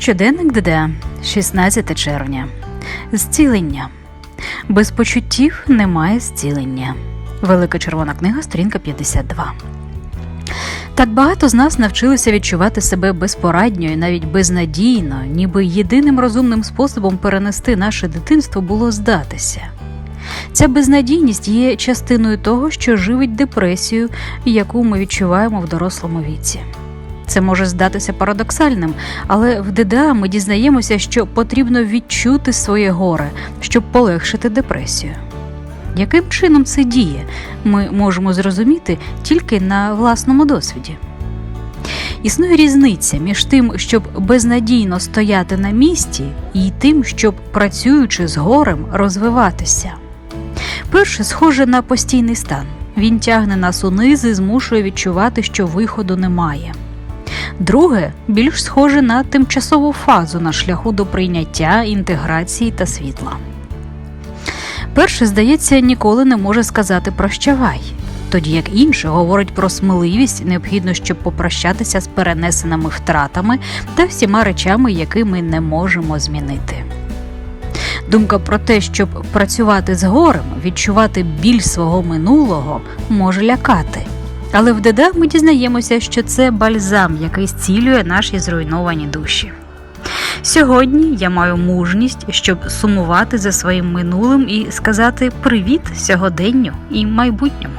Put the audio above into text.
Щоденник ДД, 16 червня. Зцілення. Без почуттів немає зцілення. Велика червона книга, сторінка 52. Так багато з нас навчилися відчувати себе безпорадньо і навіть безнадійно, ніби єдиним розумним способом перенести наше дитинство було здатися. Ця безнадійність є частиною того, що живить депресію, яку ми відчуваємо в дорослому віці. Це може здатися парадоксальним, але в ДДА ми дізнаємося, що потрібно відчути своє горе, щоб полегшити депресію. Яким чином це діє, ми можемо зрозуміти тільки на власному досвіді. Існує різниця між тим, щоб безнадійно стояти на місці, і тим, щоб працюючи з горем, розвиватися. Перше схоже на постійний стан. Він тягне нас униз і змушує відчувати, що виходу немає. Друге більш схоже на тимчасову фазу на шляху до прийняття, інтеграції та світла. Перше, здається, ніколи не може сказати прощавай, тоді як інше говорить про сміливість, необхідно, щоб попрощатися з перенесеними втратами та всіма речами, які ми не можемо змінити. Думка про те, щоб працювати з горем, відчувати біль свого минулого, може лякати. Але в дедах ми дізнаємося, що це бальзам, який зцілює наші зруйновані душі. Сьогодні я маю мужність, щоб сумувати за своїм минулим і сказати привіт сьогоденню і майбутньому.